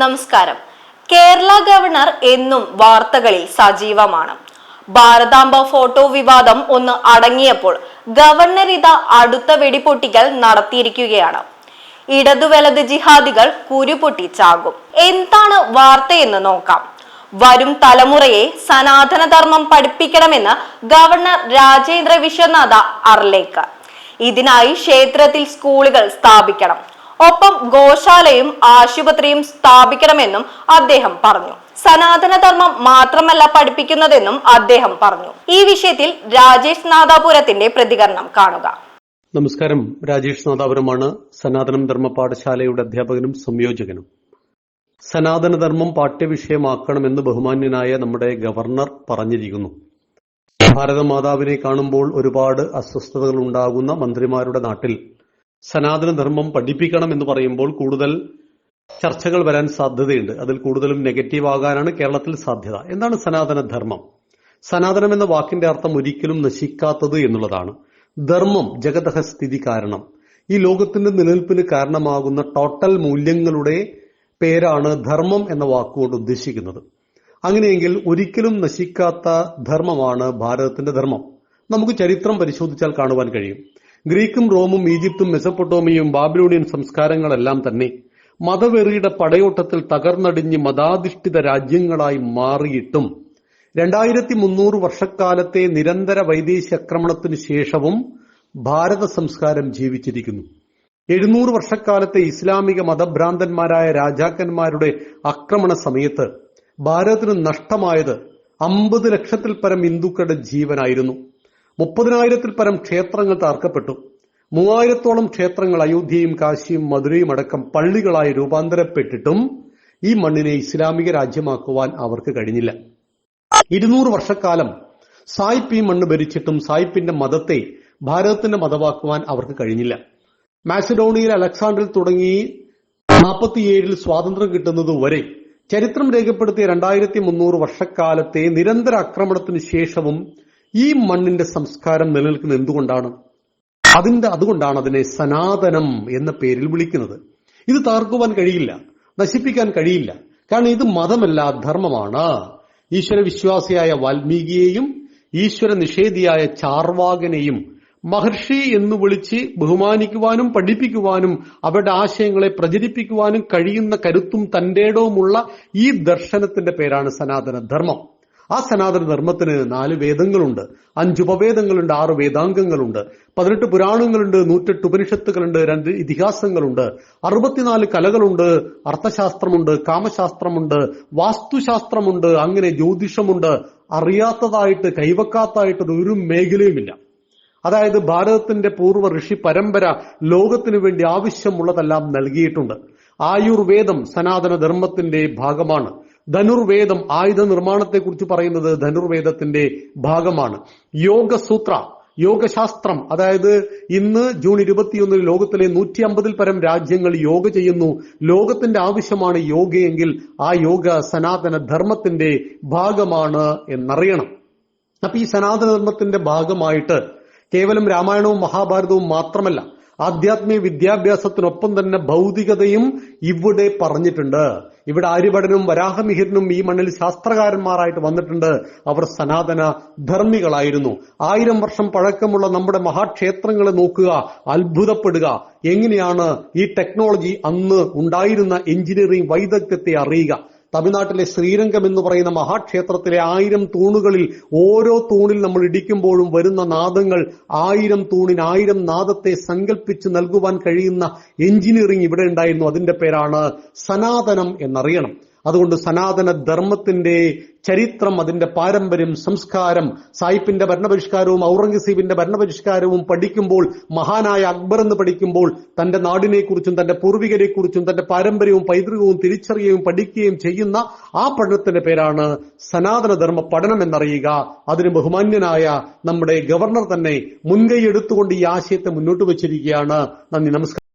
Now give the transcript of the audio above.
നമസ്കാരം. കേരള ഗവർണർ എന്നും വാർത്തകളിൽ സജീവമാണ്. ഭാരതാംബ ഫോട്ടോ വിവാദം ഒന്ന് അടങ്ങിയപ്പോൾ ഗവർണർ ഇതാ അടുത്ത വെടിപൊട്ടിക്കൽ നടത്തിയിരിക്കുകയാണ്. ഇടതു വലത് ജിഹാദികൾ കുരുപൊട്ടി ചാകും. എന്താണ് വാർത്തയെന്ന് നോക്കാം. വരും തലമുറയെ സനാതനധർമ്മം പഠിപ്പിക്കണമെന്ന് ഗവർണർ രാജേന്ദ്ര വിശ്വനാഥ അർലേക്കർ ഇതിനായി ക്ഷേത്രത്തിൽ സ്കൂളുകൾ സ്ഥാപിക്കണം. ഒപ്പം ഗോശാലയും ആശുപത്രിയും സ്ഥാപിക്കണമെന്നും അദ്ദേഹം പറഞ്ഞു. സനാതനധർമ്മം മാത്രമല്ല പഠിപ്പിക്കുന്നതെന്നും അദ്ദേഹം പറഞ്ഞു. ഈ വിഷയത്തിൽ രാജേഷ് നാദാപുരത്തിന്റെ പ്രതികരണം കാണുക. നമസ്കാരം. രാജേഷ് നാദാപുരമാണ് സനാതനം ധർമ്മ പാഠശാലയുടെ അധ്യാപകനും സംയോജകനും. സനാതനധർമ്മം പാഠ്യവിഷയമാക്കണമെന്ന് ബഹുമാന്യനായ നമ്മുടെ ഗവർണർ പറഞ്ഞിരിക്കുന്നു. ഭാരതമാതാവിനെ കാണുമ്പോൾ ഒരുപാട് അസ്വസ്ഥതകൾ ഉണ്ടാകുന്ന മന്ത്രിമാരുടെ നാട്ടിൽ സനാതനധർമ്മം പഠിപ്പിക്കണം എന്ന് പറയുമ്പോൾ കൂടുതൽ ചർച്ചകൾ വരാൻ സാധ്യതയുണ്ട്. അതിൽ കൂടുതലും നെഗറ്റീവ് ആകാനാണ് കേരളത്തിൽ സാധ്യത. എന്താണ് സനാതനധർമ്മം? സനാതനം എന്ന വാക്കിന്റെ അർത്ഥം ഒരിക്കലും നശിക്കാത്തത് എന്നുള്ളതാണ്. ധർമ്മം ജഗതഹ സ്ഥിതി കാരണം. ഈ ലോകത്തിന്റെ നിലനിൽപ്പിന് കാരണമാകുന്ന ടോട്ടൽ മൂല്യങ്ങളുടെ പേരാണ് ധർമ്മം എന്ന വാക്കുകൊണ്ട് ഉദ്ദേശിക്കുന്നത്. അങ്ങനെയെങ്കിൽ ഒരിക്കലും നശിക്കാത്ത ധർമ്മമാണ് ഭാരതത്തിന്റെ ധർമ്മം. നമുക്ക് ചരിത്രം പരിശോധിച്ചാൽ കാണുവാൻ കഴിയും. ഗ്രീക്കും റോമും ഈജിപ്തും മെസപ്പൊട്ടോമിയും ബാബിലോണിയൻ സംസ്കാരങ്ങളെല്ലാം തന്നെ മതവെറിയുടെ പടയോട്ടത്തിൽ തകർന്നടിഞ്ഞ് മതാധിഷ്ഠിത രാജ്യങ്ങളായി മാറിയിട്ടും രണ്ടായിരത്തി മുന്നൂറ് വർഷക്കാലത്തെ നിരന്തര വൈദേശിക ആക്രമണത്തിനു ശേഷവും ഭാരത സംസ്കാരം ജീവിച്ചിരിക്കുന്നു. എഴുന്നൂറ് വർഷക്കാലത്തെ ഇസ്ലാമിക മതഭ്രാന്തന്മാരായ രാജാക്കന്മാരുടെ ആക്രമണ സമയത്ത് ഭാരതത്തിന് നഷ്ടമായത് അമ്പത് ലക്ഷത്തിൽ പരം ഹിന്ദുക്കളുടെ ജീവനായിരുന്നു. മുപ്പതിനായിരത്തിൽ പരം ക്ഷേത്രങ്ങൾ തകർക്കപ്പെട്ടു. മൂവായിരത്തോളം ക്ഷേത്രങ്ങൾ അയോധ്യയും കാശിയും മധുരയും അടക്കം പള്ളികളായി രൂപാന്തരപ്പെട്ടിട്ടും ഈ മണ്ണിനെ ഇസ്ലാമിക രാജ്യമാക്കുവാൻ അവർക്ക് കഴിഞ്ഞില്ല. ഇരുന്നൂറ് വർഷക്കാലം സായിപ്പ് ഈ മണ്ണ് ഭരിച്ചിട്ടും സായിപ്പിന്റെ മതത്തെ ഭാരതത്തിന്റെ മതമാക്കുവാൻ അവർക്ക് കഴിഞ്ഞില്ല. മാസിഡോണിയയിൽ അലക്സാണ്ടറിൽ തുടങ്ങി നാൽപ്പത്തിയേഴിൽ സ്വാതന്ത്ര്യം കിട്ടുന്നതുവരെ ചരിത്രം രേഖപ്പെടുത്തിയ രണ്ടായിരത്തി മുന്നൂറ് വർഷക്കാലത്തെ നിരന്തര ആക്രമണത്തിന് ശേഷവും ഈ മണ്ണിന്റെ സംസ്കാരം നിലനിൽക്കുന്നത് എന്തുകൊണ്ടാണ്? അതിന്റെ അതുകൊണ്ടാണ് അതിനെ സനാതനം എന്ന പേരിൽ വിളിക്കുന്നത്. ഇത് തകർക്കുവാൻ കഴിയില്ല നശിപ്പിക്കാൻ കഴിയില്ല. കാരണം ഇത് മതമല്ല ധർമ്മമാണ്. ഈശ്വര വിശ്വാസിയായ വാൽമീകിയെയും ഈശ്വര നിഷേധിയായ ചാർവാകനെയും മഹർഷി എന്ന് വിളിച്ച് ബഹുമാനിക്കുവാനും പഠിപ്പിക്കുവാനും അവരുടെ ആശയങ്ങളെ പ്രചരിപ്പിക്കുവാനും കഴിയുന്ന കരുത്തും തന്റേടവുമുള്ള ഈ ദർശനത്തിന്റെ പേരാണ് സനാതന ധർമ്മം ആ സനാതന ധർമ്മത്തിന് നാല് വേദങ്ങളുണ്ട് അഞ്ച് ഉപവേദങ്ങളുണ്ട് ആറ് വേദാംഗങ്ങളുണ്ട് പതിനെട്ട് പുരാണങ്ങളുണ്ട് നൂറ്റെട്ട് ഉപനിഷത്തുകളുണ്ട് രണ്ട് ഇതിഹാസങ്ങളുണ്ട് അറുപത്തിനാല് കലകളുണ്ട് അർത്ഥശാസ്ത്രമുണ്ട് കാമശാസ്ത്രമുണ്ട് വാസ്തുശാസ്ത്രമുണ്ട് അങ്ങനെ ജ്യോതിഷമുണ്ട്. അറിയാത്തതായിട്ട് കൈവക്കാത്തതായിട്ട് ഒരു മേഖലയുമില്ല. അതായത് ഭാരതത്തിന്റെ പൂർവ ഋഷി പരമ്പര ലോകത്തിനു വേണ്ടി ആവശ്യമുള്ളതെല്ലാം നൽകിയിട്ടുണ്ട്. ആയുർവേദം സനാതന ധർമ്മത്തിന്റെ ഭാഗമാണ്. ധനുർവേദം ആയുധ നിർമ്മാണത്തെക്കുറിച്ച് പറയുന്നത് ധനുർവേദത്തിന്റെ ഭാഗമാണ്. യോഗസൂത്ര യോഗശാസ്ത്രം അതായത് ഇന്ന് ജൂൺ ഇരുപത്തിയൊന്നിന് ലോകത്തിലെ നൂറ്റി അമ്പതിൽ പരം രാജ്യങ്ങൾ യോഗ ചെയ്യുന്നു. ലോകത്തിന്റെ ആവശ്യമാണ് യോഗയെങ്കിൽ ആ യോഗ സനാതന ധർമ്മത്തിന്റെ ഭാഗമാണ് എന്നറിയണം. അപ്പൊ ഈ സനാതന ധർമ്മത്തിന്റെ ഭാഗമായിട്ട് കേവലം രാമായണവും മഹാഭാരതവും മാത്രമല്ല ആധ്യാത്മിക വിദ്യാഭ്യാസത്തിനൊപ്പം തന്നെ ഭൗതികതയും ഇവിടെ പറഞ്ഞിട്ടുണ്ട്. ഇവിടെ ആര്യഭടനും വരാഹമിഹിരനും ഈ മണ്ണിൽ ശാസ്ത്രകാരന്മാരായിട്ട് വന്നിട്ടുണ്ട്. അവർ സനാതന ധർമ്മികളായിരുന്നു. ആയിരം വർഷം പഴക്കമുള്ള നമ്മുടെ മഹാക്ഷേത്രങ്ങളെ നോക്കുക അത്ഭുതപ്പെടുക. എങ്ങനെയാണ് ഈ ടെക്നോളജി അന്ന് ഉണ്ടായിരുന്ന എഞ്ചിനീയറിംഗ് വൈദഗ്ധ്യത്തെ അറിയുക? തമിഴ്നാട്ടിലെ ശ്രീരംഗം എന്ന് പറയുന്ന മഹാക്ഷേത്രത്തിലെ ആയിരം തൂണുകളിൽ ഓരോ തൂണിൽ നമ്മൾ ഇടിക്കുമ്പോഴും വരുന്ന നാദങ്ങൾ ആയിരം തൂണിന് ആയിരം നാദത്തെ സങ്കല്പിച്ച് നൽകുവാൻ കഴിയുന്ന എഞ്ചിനീയറിംഗ് ഇവിടെ ഉണ്ടായിരുന്നു. അതിന്റെ പേരാണ് സനാതനം എന്നറിയണം. അതുകൊണ്ട് സനാതന ധർമ്മത്തിന്റെ ചരിത്രം അതിന്റെ പാരമ്പര്യം സംസ്കാരം സായിപ്പിന്റെ ഭരണപരിഷ്കാരവും ഔറംഗസീബിന്റെ ഭരണപരിഷ്കാരവും പഠിക്കുമ്പോൾ മഹാനായ അക്ബർ എന്ന് പഠിക്കുമ്പോൾ തന്റെ നാടിനെക്കുറിച്ചും തന്റെ പൂർവികരെക്കുറിച്ചും തന്റെ പാരമ്പര്യവും പൈതൃകവും തിരിച്ചറിയുകയും പഠിക്കുകയും ചെയ്യുന്ന ആ പഠനത്തിന്റെ പേരാണ് സനാതനധർമ്മ പഠനം എന്നറിയുക. അതിന് ബഹുമാന്യനായ നമ്മുടെ ഗവർണർ തന്നെ മുൻകൈ എടുത്തുകൊണ്ട് ഈ ആശയത്തെ മുന്നോട്ട് വച്ചിരിക്കുകയാണ്. നന്ദി നമസ്കാരം.